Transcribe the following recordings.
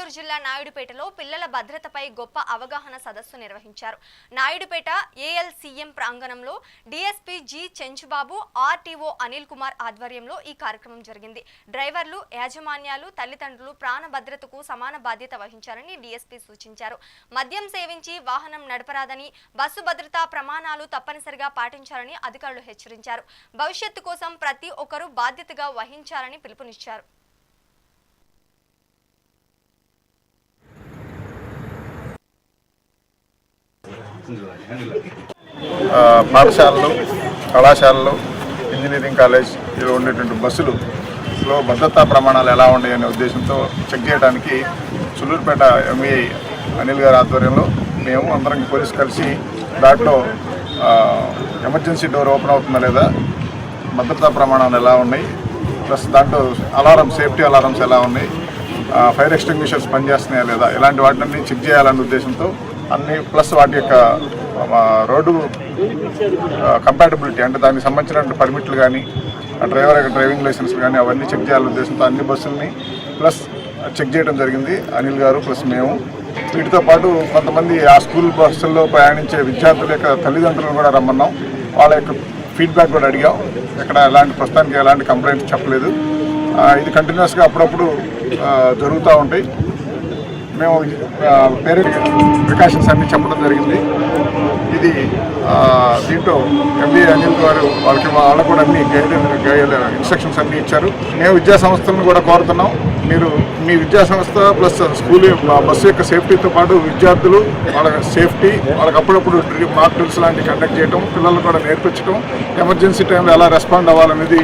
నెల్లూరు జిల్లా నాయుడుపేటలో పిల్లల భద్రతపై గొప్ప అవగాహన సదస్సు నిర్వహించారు. నాయుడుపేట ఏఎల్సీఎం ప్రాంగణంలో DSP G Chenchubabu RTO Anil Kumar ఆధ్వర్యంలో ఈ కార్యక్రమం జరిగింది. డ్రైవర్లు యాజమాన్యాలు తల్లిదండ్రులు ప్రాణ భద్రతకు సమాన బాధ్యత వహించాలని డీఎస్పీ సూచించారు. మద్యం సేవించి వాహనం నడపరాదని బస్సు భద్రతా ప్రమాణాలు తప్పనిసరిగా పాటించాలని అధికారులు హెచ్చరించారు. భవిష్యత్తు కోసం ప్రతి ఒక్కరూ బాధ్యతగా వహించాలని పిలుపునిచ్చారు. పాఠశాలలు కళాశాలలు ఇంజనీరింగ్ కాలేజ్ ఇలా ఉండేటువంటి బస్సులులో భద్రతా ప్రమాణాలు ఎలా ఉన్నాయనే ఉద్దేశంతో చెక్ చేయడానికి సులూరుపేట ఎంఈఐ అనిల్ గారి ఆధ్వర్యంలో మేము అందరం పోలీస్ కలిసి దాంట్లో ఎమర్జెన్సీ డోర్ ఓపెన్ అవుతుందా లేదా భద్రతా ప్రమాణాలు ఎలా ఉన్నాయి ప్లస్ దాంట్లో అలారం సేఫ్టీ అలారమ్స్ ఎలా ఉన్నాయి ఫైర్ ఎక్స్టింగ్విషర్స్ పనిచేస్తున్నాయా లేదా ఇలాంటి వాటిని చెక్ చేయాలనే ఉద్దేశంతో అన్ని ప్లస్ వాటి యొక్క రోడ్డు కంపాటబిలిటీ అంటే దానికి సంబంధించిన పర్మిట్లు కానీ డ్రైవర్ యొక్క డ్రైవింగ్ లైసెన్స్ కానీ అవన్నీ చెక్ చేయాలనే ఉద్దేశంతో అన్ని బస్సుల్ని ప్లస్ చెక్ చేయడం జరిగింది అనిల్ గారు ప్లస్ మేము. వీటితో పాటు కొంతమంది ఆ స్కూల్ బస్సుల్లో ప్రయాణించే విద్యార్థుల యొక్క తల్లిదండ్రులను కూడా రమ్మన్నాం. వాళ్ళ యొక్క ఫీడ్బ్యాక్ కూడా అడిగాం. ఎక్కడ ఎలాంటి ప్రస్తుతానికి ఎలాంటి కంప్లైంట్స్ చెప్పలేదు. ఇది కంటిన్యూస్గా అప్పుడప్పుడు జరుగుతూ ఉంటాయి. మేము పేరెంట్ ప్రికాషన్స్ అన్ని చెప్పడం జరిగింది. ఇది దీంట్లో ఎంబీ అనిల్ గారు వాళ్ళకి వాళ్ళకు కూడా అన్ని గైడ్ ఇన్స్ట్రక్షన్స్ అన్ని ఇచ్చారు. మేము విద్యా సంస్థలను కూడా కోరుతున్నాం. మీరు మీ విద్యా సంస్థ ప్లస్ స్కూల్ బస్సు యొక్క సేఫ్టీతో పాటు విద్యార్థులు వాళ్ళ సేఫ్టీ వాళ్ళకి అప్పుడప్పుడు మాక్ డ్రిల్స్ లాంటివి కండక్ట్ చేయడం పిల్లలు కూడా నేర్పించడం ఎమర్జెన్సీ టైంలో ఎలా రెస్పాండ్ అవ్వాలనేది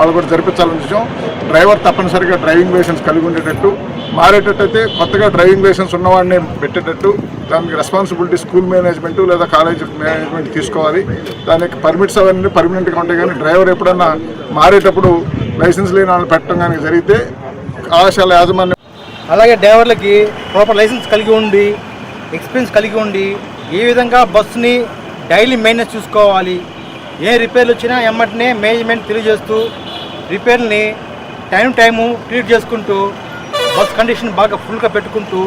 వాళ్ళు కూడా జరిపించాలని చూసాం. డ్రైవర్ తప్పనిసరిగా డ్రైవింగ్ లైసెన్స్ కలిగి ఉండేటట్టు మారేటట్టయితే కొత్తగా డ్రైవింగ్ లైసెన్స్ ఉన్నవాడిని పెట్టేటట్టు దానికి రెస్పాన్సిబిలిటీ స్కూల్ మేనేజ్మెంట్ లేదా కాలేజ్ మేనేజ్మెంట్ తీసుకోవాలి. దానికి పర్మిట్స్ అవన్నీ పర్మనెంట్గా ఉంటాయి కానీ డ్రైవర్ ఎప్పుడన్నా మారేటప్పుడు లైసెన్స్ లేని వాళ్ళు పెట్టడం కానీ జరిగితే కళాశాల యాజమాన్యం అలాగే డ్రైవర్లకి ప్రాపర్ లైసెన్స్ కలిగి ఉండి ఎక్స్పీరియన్స్ కలిగి ఉండి ఏ విధంగా బస్సుని డైలీ మెయింటెనెన్స్ చూసుకోవాలి ఏ రిపేర్లు వచ్చినా ఎమ్మటనే మేనేజ్మెంట్ తెలియజేస్తూ రిపేర్ని టైం టైము ట్రీట్ చేసుకుంటూ బస్ కండిషన్ బాగా ఫుల్గా పెట్టుకుంటూ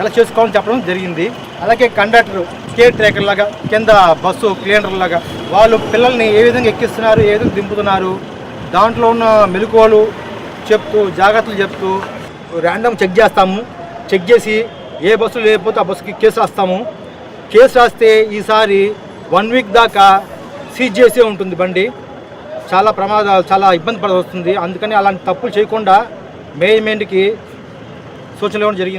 ఎలా చేసుకోవాలని చెప్పడం జరిగింది. అలాగే కండక్టర్ కేర్ ట్రేకర్ లాగా కింద బస్సు క్లీనర్ లాగా వాళ్ళు పిల్లల్ని ఏ విధంగా ఎక్కిస్తున్నారు ఏ విధంగా దింపుతున్నారు దాంట్లో ఉన్న మెలకువలు చెప్తూ జాగ్రత్తలు చెప్తూ ర్యాండమ్ చెక్ చేస్తాము. చెక్ చేసి ఏ బస్సు లేకపోతే ఆ బస్సుకి కేసు రాస్తాము. కేసు రాస్తే ఈసారి వన్ వీక్ దాకా సీజ్ చేసే ఉంటుంది బండి. చాలా ప్రమాదాలు చాలా ఇబ్బంది పడవస్తుంది వస్తుంది. అందుకని అలాంటి తప్పులు చేయకుండా మేనేజ్మెంట్కి సూచనలు ఇవ్వడం జరిగింది.